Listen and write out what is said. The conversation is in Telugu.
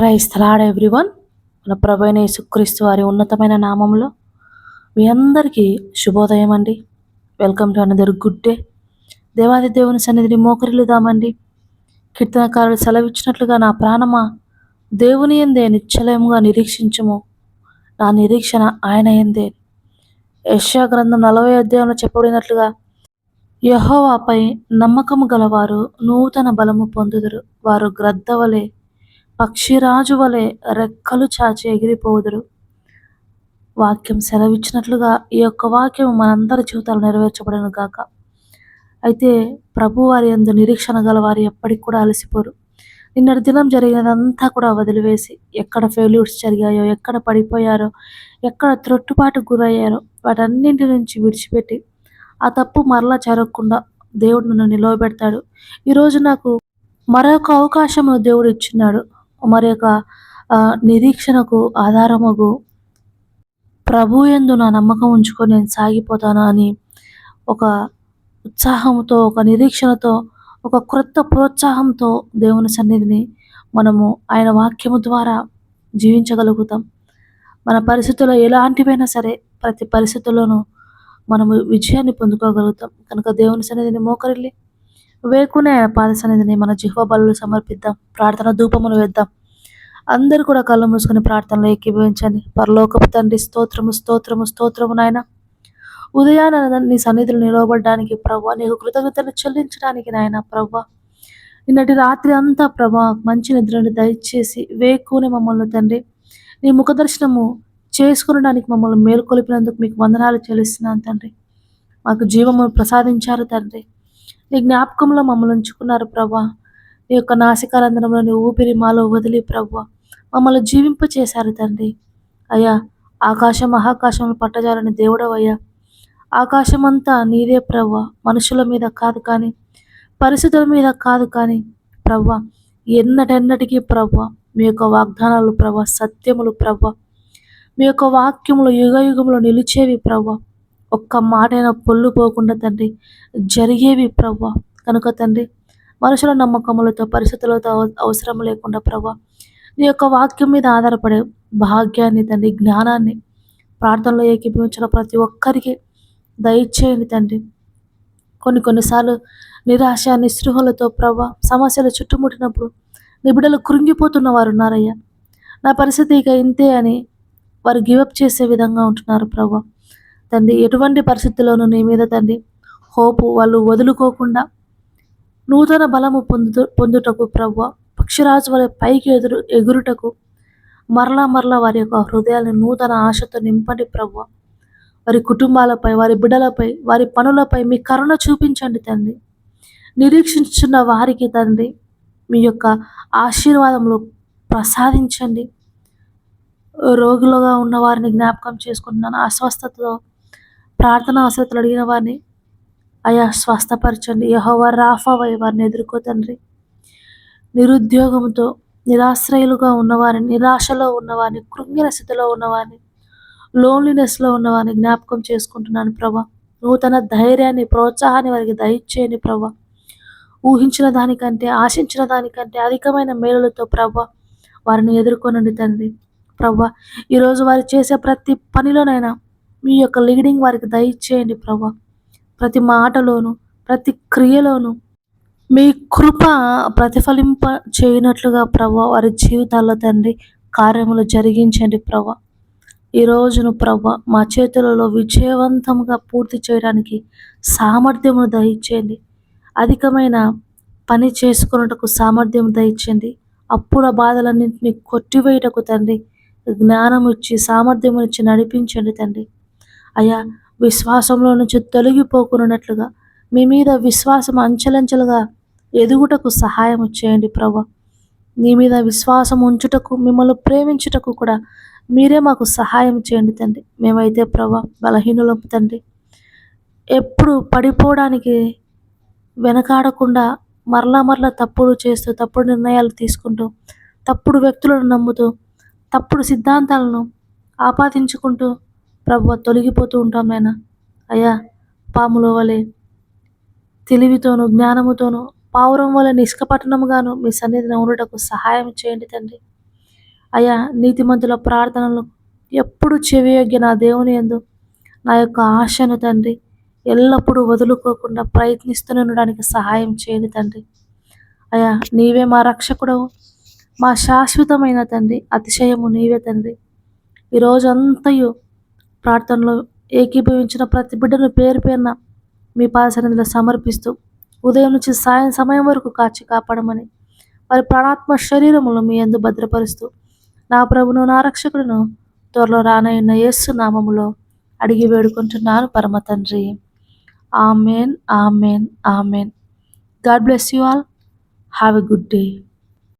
Praise తలాడ్ everyone. మన ప్రభైన యేసుక్రీస్తు వారి ఉన్నతమైన నామంలో మీ అందరికీ శుభోదయం అండి. Welcome to another good day దేవాది దేవుని సన్నిధిని మోకరిల్లుదామండి. కీర్తనకారుడు సెలవిచ్చినట్లుగా నా ప్రాణమా దేవుని ఎందే నిశ్చలయముగా నిరీక్షించము. నా నిరీక్షణ ఆయన ఎందే యశా గ్రంథం నలభై అధ్యాయంలో చెప్పబడినట్లుగా యహోవాపై నమ్మకము గలవారు నూతన బలము పొందుదురు. వారు గ్రద్దవలే. పక్షిరాజు వలె రెక్కలు చాచి ఎగిరిపోదురు. వాక్యం సెలవిచ్చినట్లుగా ఈ యొక్క వాక్యం మనందరి జీవితాలు నెరవేర్చబడను గాక. అయితే ప్రభు వారి అందు నిరీక్షణ గల వారు ఎప్పటికి కూడా అలసిపోరు. నిన్నటి దినం జరిగినదంతా కూడా వదిలివేసి ఎక్కడ ఫెయిల్యూర్స్ జరిగాయో ఎక్కడ పడిపోయారో ఎక్కడ త్రొట్టుపాటు గురయ్యారో వాటన్నింటి నుంచి విడిచిపెట్టి ఆ తప్పు మరలా జరగకుండా దేవుడు నన్ను నిలవబెడతాడు. ఈరోజు నాకు మరొక అవకాశము దేవుడు ఇచ్చినాడు. మరి యొక్క నిరీక్షణకు ఆధారమగు ప్రభు ఎందు నా నమ్మకం ఉంచుకొని నేను సాగిపోతాను అని ఒక ఉత్సాహంతో ఒక నిరీక్షణతో ఒక క్రొత్త ప్రోత్సాహంతో దేవుని సన్నిధిని మనము ఆయన వాక్యము ద్వారా జీవించగలుగుతాం. మన పరిస్థితుల్లో ఎలాంటివైనా సరే ప్రతి పరిస్థితుల్లోనూ మనము విజయాన్ని పొందుకోగలుగుతాం. కనుక దేవుని సన్నిధిని మోకరిల్లి వేకునే పాద సన్నిధిని మన జిహ్వ బలు సమర్పిద్దాం. ప్రార్థన ధూపములు వేద్దాం. అందరు కూడా కళ్ళు మూసుకుని ప్రార్థనలో ఏకీభవించండి. పరలోకపు తండ్రి స్తోత్రము స్తోత్రము స్తోత్రము నాయన. ఉదయాన నీ సన్నిధులు నిలవబడడానికి ప్రభా నీకు కృతజ్ఞతలు చెల్లించడానికి నాయన ప్రభా నిన్నటి రాత్రి అంతా ప్రభా మంచి నిద్రను దయచేసి వేకుని మమ్మల్ని తండ్రి. నీ ముఖ దర్శనము చేసుకునడానికి మమ్మల్ని మేలుకొలిపినందుకు మీకు వందనాలు చెల్లిస్తున్నాను తండ్రి. మాకు జీవము ప్రసాదించారు తండ్రి. నీ జ్ఞాపకంలో మమ్మల్ని ఉంచుకున్నారు ప్రభా. నీ యొక్క నాసికారంధనంలో నీ ఊపిరి మాలో వదిలి ప్రభా. మమ్మల్ని జీవింప చేశారు తండ్రి. అయ్యా ఆకాశం మహాకాశంలో పట్టజాలని దేవుడవయ్యా. ఆకాశం అంతా నీదే ప్రవ్వ మనుషుల మీద కాదు కానీ పరిస్థితుల మీద కాదు కానీ ప్రవ్వ ఎన్నటెన్నటికీ ప్రవ్వ మీ యొక్క వాగ్దానాలు ప్రవ్వ సత్యములు ప్రవ్వ మీ యొక్క వాక్యములు యుగ యుగములు నిలిచేవి ప్రవ్వ ఒక్క మాటైనా పొల్లు పోకుండా తండ్రి జరిగేవి ప్రవ్వ. కనుక తండ్రి మనుషుల నమ్మకములతో పరిస్థితులతో అవసరం లేకుండా ప్రవ్వ. నీ యొక్క వాక్యం మీద ఆధారపడే భాగ్యాన్ని తండ్రి జ్ఞానాన్ని ప్రార్థనలో ఏకీభవించిన ప్రతి ఒక్కరికి దయచేయండి తండ్రి. కొన్ని కొన్నిసార్లు నిరాశ నిస్పృహలతో ప్రభా సమస్యలు చుట్టుముట్టినప్పుడు నిబిడలు కృంగిపోతున్న వారు ఉన్నారయ్యా. నా పరిస్థితి ఇక ఇంతే అని వారు గివప్ చేసే విధంగా ఉంటున్నారు ప్రభా తండ్రి ఎటువంటి పరిస్థితుల్లోనూ నీ మీద తండ్రి హోపు వాళ్ళు వదులుకోకుండా నూతన బలము పొందు పొందుటకు ప్రవ్వ పక్షిరాజు వారి పైకి ఎదురు ఎగురుటకు మరలా మరలా వారి యొక్క హృదయాన్ని నూతన ఆశతో నింపండి ప్రవ్వ. వారి కుటుంబాలపై వారి బిడ్డలపై వారి పనులపై మీ కరుణ చూపించండి తండ్రి. నిరీక్షించున్న వారికి తండ్రి మీ యొక్క ఆశీర్వాదంలో ప్రసాదించండి. రోగులుగా ఉన్న వారిని జ్ఞాపకం చేసుకుంటున్నాను. అస్వస్థతతో ప్రార్థన అవసరతలు అడిగిన వారిని అయా స్వస్థపరచండి. యహోవ రాఫావై వారిని ఎదుర్కో తండ్రి. నిరుద్యోగంతో నిరాశ్రయులుగా ఉన్నవారిని నిరాశలో ఉన్నవారిని కృంగిన స్థితిలో ఉన్నవారిని లోన్లీనెస్లో ఉన్నవారిని జ్ఞాపకం చేసుకుంటున్నాను ప్రభా. నూతన ధైర్యాన్ని ప్రోత్సాహాన్ని వారికి దయచేయని ప్రభా. ఊహించిన దానికంటే ఆశించిన దానికంటే అధికమైన మేలులతో ప్రభా వారిని ఎదుర్కొనండి తండ్రి. ప్రభా ఈరోజు వారు చేసే ప్రతి పనిలోనైనా మీ యొక్క లీడింగ్ వారికి దయచేయండి ప్రభా. ప్రతి మాటలోను ప్రతి క్రియలోను మీ కృప ప్రతిఫలింప చేయనట్లుగా ప్రభా వారి జీవితాల్లో తండ్రి కార్యములు జరిగించండి ప్రభా. ఈ రోజును మా చేతులలో విజయవంతంగా పూర్తి చేయడానికి సామర్థ్యము దయచేయండి అధికమైన పని చేసుకున్నటకు సామర్థ్యం దయచేయండి అప్పుడ బాధలన్నింటినీ కొట్టివేయటకు తండ్రి జ్ఞానం ఇచ్చి సామర్థ్యం ఇచ్చి నడిపించండి తండ్రి. అయ్యా విశ్వాసంలో నుంచి తొలగిపోకున్నట్లుగా మీ మీద విశ్వాసం అంచెలంచెలుగా ఎదుగుటకు సహాయం చేయండి ప్రభా. నీ మీద విశ్వాసం ఉంచుటకు మిమ్మల్ని ప్రేమించుటకు కూడా మీరే మాకు సహాయం చేయండి తండ్రి. మేమైతే ప్రభా బలహీనులం తండ్రి. ఎప్పుడు పడిపోవడానికి వెనకాడకుండా మరలా మరలా తప్పుడు చేస్తూ తప్పుడు నిర్ణయాలు తీసుకుంటూ తప్పుడు వ్యక్తులను నమ్ముతూ తప్పుడు సిద్ధాంతాలను ఆపాదించుకుంటూ ప్రభు తొలగిపోతూ ఉంటాం నాయన. అయ్యా పాముల వలె తెలివితోనూ జ్ఞానముతోనూ పావురం వల్ల నిష్కపట్టణముగాను మీ సన్నిధిని ఉండటకు సహాయం చేయండి తండ్రి. అయ్యా నీతిమంతుల ప్రార్థనలు ఎప్పుడు చెవియోగ్య నా దేవుని ఎందు నా యొక్క ఆశను తండ్రి. ఎల్లప్పుడూ వదులుకోకుండా ప్రయత్నిస్తూనే ఉండడానికి సహాయం చేయండి తండ్రి. అయ్యా నీవే మా రక్షకుడవు మా శాశ్వతమైన తండ్రి. అతిశయము నీవే తండ్రి. ఈరోజంతయు ప్రార్థనలో ఏకీభవించిన ప్రతి బిడ్డను పేరు పేరున మీ పాదసన్నిధిలో సమర్పిస్తూ ఉదయం నుంచి సాయం సమయం వరకు కాచి కాపాడమని వారి ప్రాణాత్మ శరీరములను మీ ఎందు భద్రపరుస్తూ నా ప్రభును నా రక్షకుడును త్వరలో రానయ్యున్న యేసు నామములో అడిగి వేడుకుంటున్నాను పరమ తండ్రి. Amen amen amen. God bless you all. Have a good day.